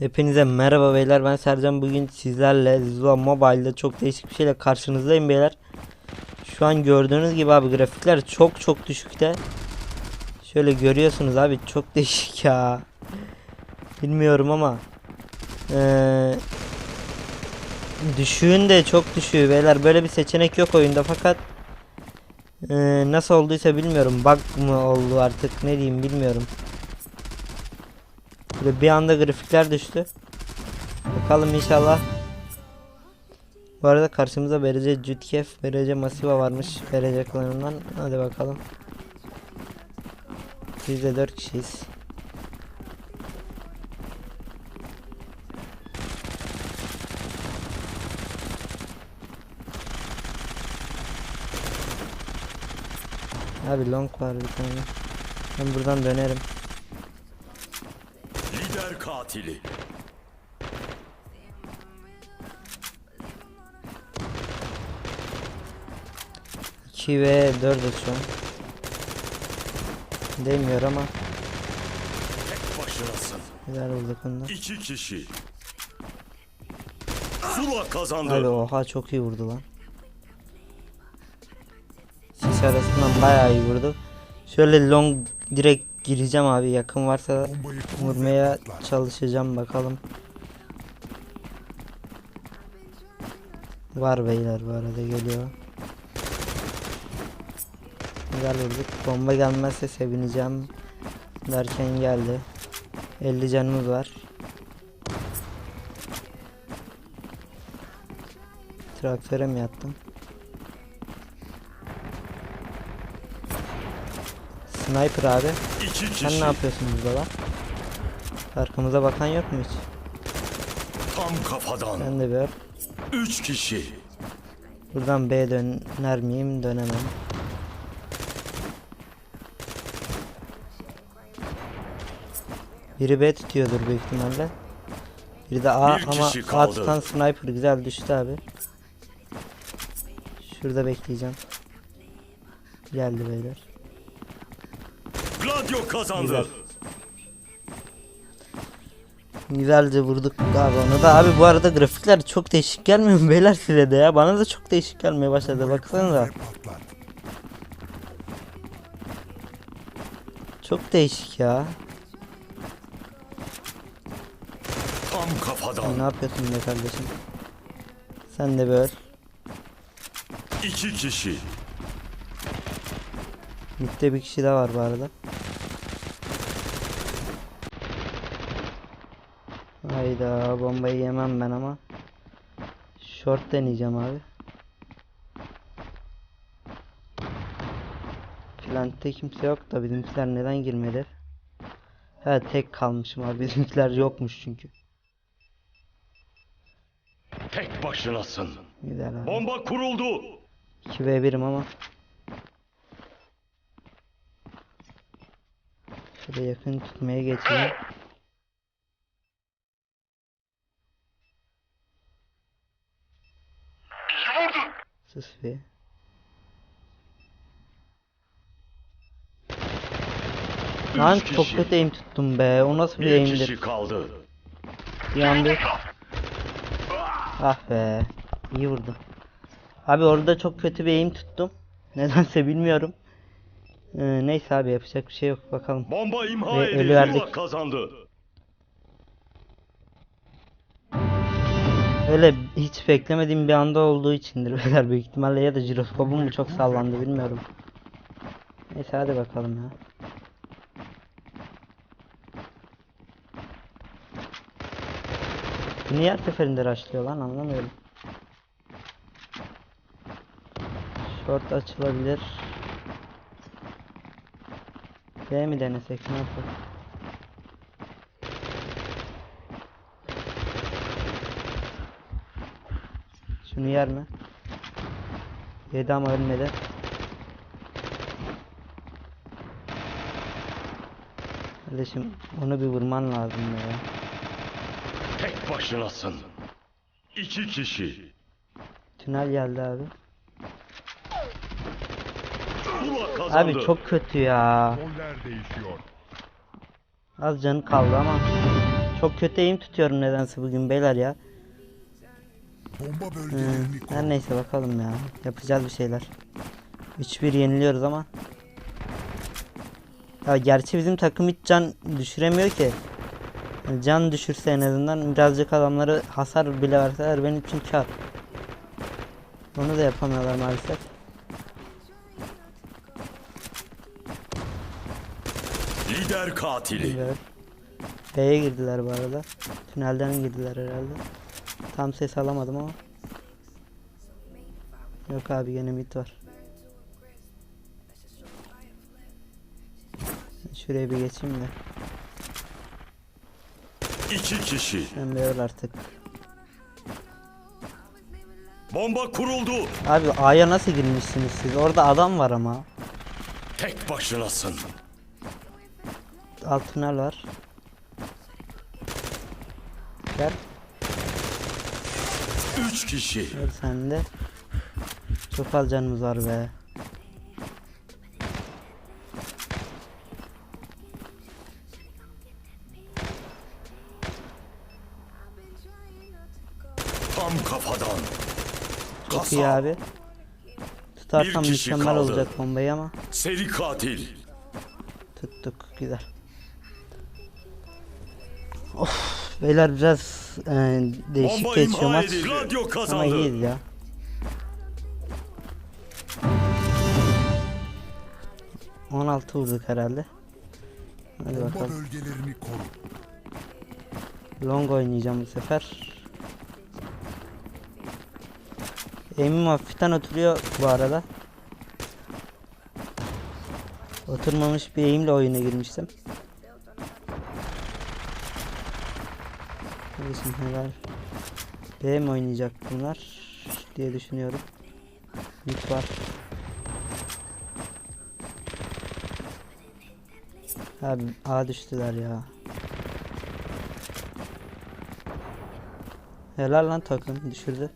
Hepinize merhaba beyler ben Sercan bugün sizlerle Zula Mobile'da çok değişik bir şeyle karşınızdayım beyler. Şu an gördüğünüz gibi abi grafikler çok çok düşükte. Şöyle görüyorsunuz abi çok değişik ya. Bilmiyorum ama eee düşüğün de çok düşüğü beyler böyle bir seçenek yok oyunda fakat eee, nasıl olduysa bilmiyorum bug mı oldu artık ne diyeyim bilmiyorum. Böyle bir anda grafikler düştü. Bakalım inşallah. Bu arada karşımıza Berece Cütkef, Berece Masiva varmış. Berece klanından. Hadi bakalım. Biz de 4 kişiyiz. Abi long var bir tane. Ben buradan dönerim. Lider katili. İki ve 4 şu an. Değmiyor ama Tek başınasın. güzel bulduk onu. da. İki kişi. Zula kazandı. Abi oha çok iyi vurdu lan. Sis arasından bayağı iyi vurdu. Şöyle long direkt gireceğim abi yakın varsa vurmaya çalışacağım bakalım. Var beyler bu arada geliyor. Güzel vurduk. Bomba gelmezse sevineceğim. Derken geldi. 50 canımız var. Traktöre mi yattım? Sniper abi. Sen ne yapıyorsun burada lan? Arkamıza bakan yok mu hiç? Tam kafadan. Ben de bir Üç kişi. Buradan B döner miyim? Dönemem. Biri B tutuyordur büyük ihtimalle. Biri de A Bir ama A tutan sniper güzel düştü abi. Şurada bekleyeceğim. Geldi beyler. Gladio kazandı. Güzel. Güzelce vurduk abi onu da. Abi bu arada grafikler çok değişik gelmiyor mu beyler size de ya? Bana da çok değişik gelmeye başladı. Baksanıza. Çok değişik ya. Tam Sen ne kafadan. yapıyorsun be kardeşim? Sen de böyle. İki kişi. Mitte bir kişi daha var bu arada. Hayda bombayı yemem ben ama. Short deneyeceğim abi. Plant'te kimse yok da bizimkiler neden girmedi? Ha tek kalmışım abi bizimkiler yokmuş çünkü. Tek başınasın. Güzel abi. Bomba kuruldu. 2v1'im ama. Şöyle yakın tutmaya geçeyim. Sus be. Lan çok kötü aim tuttum be. O nasıl bir Bir aimdir? kişi kaldı. Bir an bir... Ah be. İyi vurdum. Abi orada çok kötü bir aim tuttum. Nedense bilmiyorum. Ee, neyse abi yapacak bir şey yok bakalım. Bomba imha Ve edildi. kazandı. Öyle hiç beklemediğim bir anda olduğu içindir beyler büyük ihtimalle ya da jiroskopum mu çok sallandı bilmiyorum. Neyse hadi bakalım ya. Niye her seferinde rushlıyor lan anlamıyorum. Short açılabilir. B mi denesek ne yapalım? Şunu yer mi? Yedi ama ölmedi. Kardeşim onu bir vurman lazım ya. Tek başınasın. İki kişi. Tünel geldi abi. Abi çok kötü ya. Az canı kaldı ama Çok kötü eğim tutuyorum nedense bugün beyler ya. Bomba bölgelerini koru. her neyse bakalım ya. Yapacağız bir şeyler. 3-1 yeniliyoruz ama. Ya gerçi bizim takım hiç can düşüremiyor ki. Yani can düşürse en azından birazcık adamları hasar bile verseler benim için kar. Onu da yapamıyorlar maalesef. Lider katili. Evet. B'ye girdiler bu arada. Tünelden girdiler herhalde. Tam ses alamadım ama. Yok abi gene mid var. Şuraya bir geçeyim de. İki kişi. Sen de öl artık. Bomba kuruldu. Abi A'ya nasıl girmişsiniz siz? Orada adam var ama. Tek başınasın. Alt tünel var. Gel. Üç kişi. Gel sen de. Çok az canımız var be. Tam kafadan. Çok iyi abi. Tutarsam Bir kişi mükemmel kaldı. olacak bombayı ama Seri katil. tuttuk güzel. Of beyler biraz e, değişik Bomba geçiyor maç. Ama iyiyiz ya. On altı vurduk herhalde. Hadi bakalım. Long oynayacağım bu sefer. Aim'im hafiften oturuyor bu arada. Oturmamış bir aim'le oyuna girmiştim. Kardeşim helal. B mi oynayacak bunlar diye düşünüyorum. Mid var. Abi A düştüler ya. Helal lan takım düşürdü.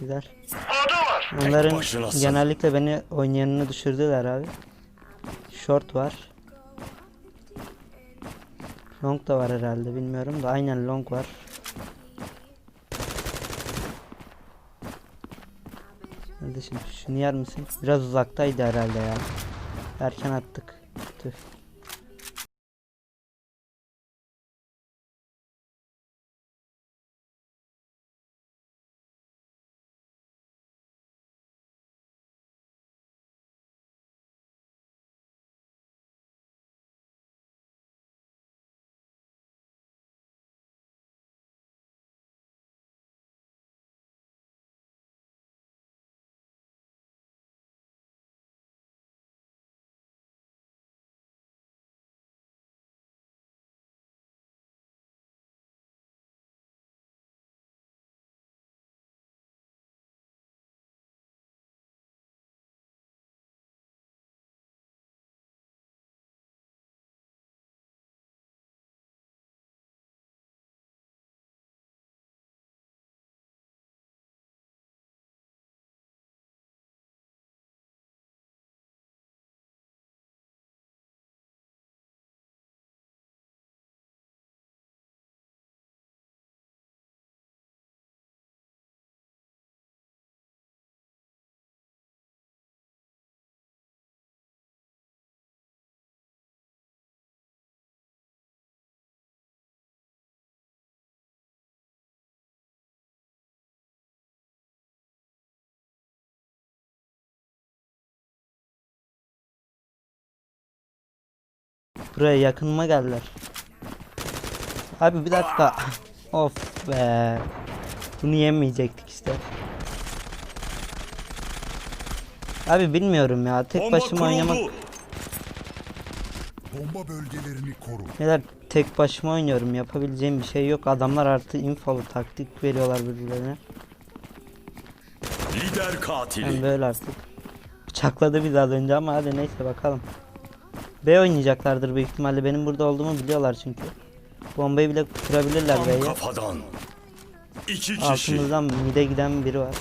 Güzel. Onların genellikle beni oynayanını düşürdüler abi. Short var. Long da var herhalde bilmiyorum da aynen long var. Kardeşim şunu yer misin? Biraz uzaktaydı herhalde ya. Erken attık. Tüh. Buraya yakınıma geldiler. Abi bir dakika. of be. Bunu yemeyecektik işte. Abi bilmiyorum ya. Tek Bomba başıma oynamak. kuruldu. Bomba bölgelerini koru. Neler tek başıma oynuyorum. Yapabileceğim bir şey yok. Adamlar artı infolu taktik veriyorlar birbirlerine. Lider Ben katili. böyle artık. Bıçakladı bizi az önce ama hadi neyse bakalım. B oynayacaklardır büyük ihtimalle. Benim burada olduğumu biliyorlar çünkü. Bombayı bile kırabilirler B'ye. Kafadan. İki kişi. Altımızdan mide giden biri var.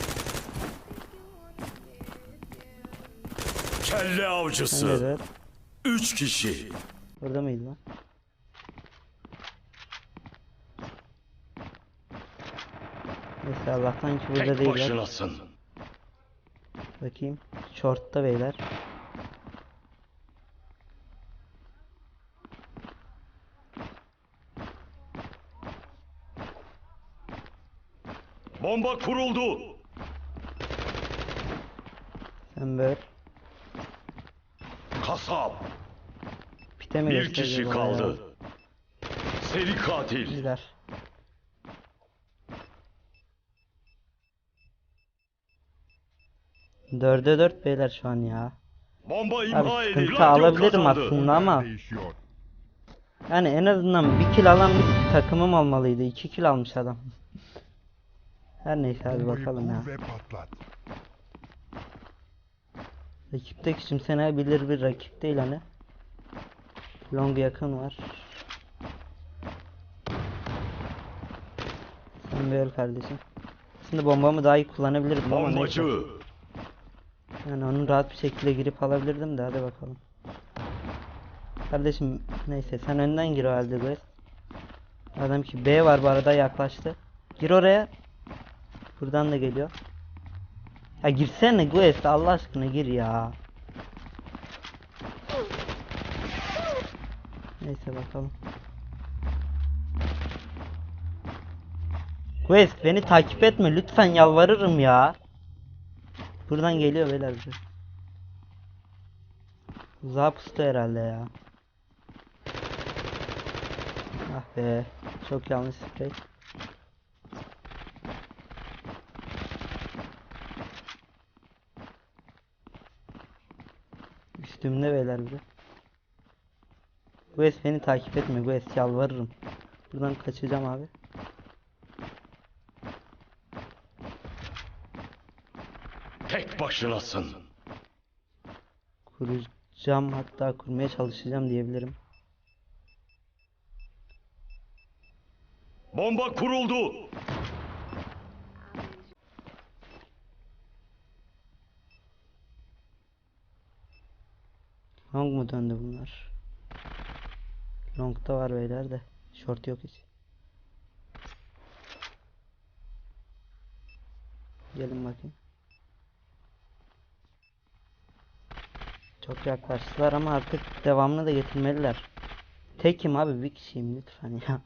Kelle avcısı. Evet. Üç kişi. Burada mıydı lan? Neyse Allah'tan ki burada Tek değiller. Başınasın. Bakayım. Short'ta beyler. Bomba kuruldu. Sen böyle. Kasap. Pite mi Bir kişi bana ya? kaldı. Seri katil. Güzel. Dörde dört beyler şu an ya. Bomba Abi imha edildi. sıkıntı alabilirim kazandı. aslında ama yani en azından bir kill alan bir takımım olmalıydı. İki kill almış adam. Her neyse hadi Bombayı bakalım ya. kur ve patlat. Rakipteki kimse bilir bir rakip değil hani. Long yakın var. Sen öl kardeşim. Şimdi bombamı daha iyi kullanabilirdim ama neyse. Yani onu rahat bir şekilde girip alabilirdim de hadi bakalım. Kardeşim neyse sen önden gir o halde Guest. Adam ki B var bu arada yaklaştı. Gir oraya. Buradan da geliyor. Ya girsene Guest Allah aşkına gir ya. Neyse bakalım. Guest beni takip etme lütfen yalvarırım ya. Buradan geliyor beyler bize. Uzağa herhalde ya. Ah be. Çok yanlış sprey. Üstümde beyler bize. Gues beni takip etme Gues yalvarırım. Buradan kaçacağım abi. Tek başınasın. Kuracağım hatta kurmaya çalışacağım diyebilirim. Bomba kuruldu. Long mu döndü bunlar? Long'da var beyler de. Short yok hiç. Gelin bakayım. Çok yaklaştılar ama artık devamını da getirmeliler. Tekim abi bir kişiyim lütfen ya.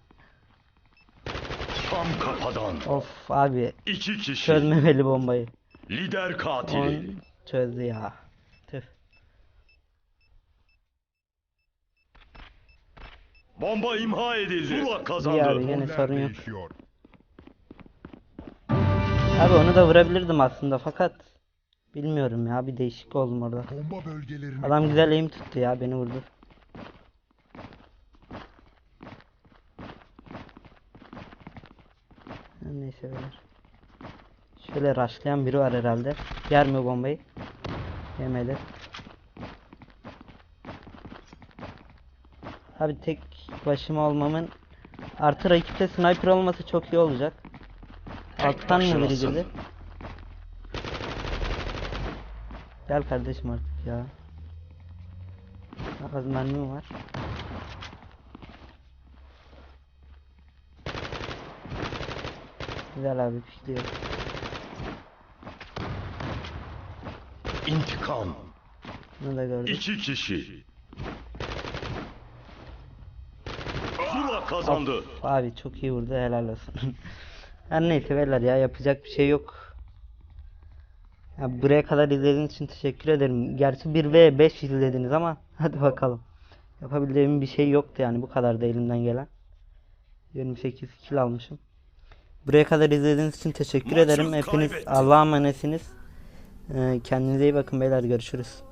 Tam kafadan. Of abi İki kişi. çözmemeli bombayı. Lider katili. On çözdü ya. Tüh. Bomba imha edildi. Zula İyi kazandı. abi yine Roller sorun yok. değişiyor. Abi onu da vurabilirdim aslında fakat bilmiyorum ya bir değişik oldum orada. Bomba bölgelerini Adam güzel aim tuttu ya beni vurdu. Her Neyse beyler. Şöyle rushlayan biri var herhalde. Yer mi bombayı? Yemedi. Abi tek başıma olmamın artı rakipte sniper olması çok iyi olacak. Alttan mı biri girdi? Gel kardeşim artık ya. Az mermim var. Güzel abi pişliyor. İntikam. Bunu da gördük. İki kişi. Zula kazandı. Of, abi çok iyi vurdu helal olsun. Her neyse beyler ya yapacak bir şey yok. Ya buraya kadar izlediğiniz için teşekkür ederim. Gerçi 1 ve 5 izlediniz ama hadi bakalım. Yapabileceğim bir şey yoktu yani bu kadar da elimden gelen. 28 kill almışım. Buraya kadar izlediğiniz için teşekkür Maçı ederim. Hepiniz. Allah'a emanetsiniz. Ee, kendinize iyi bakın beyler görüşürüz.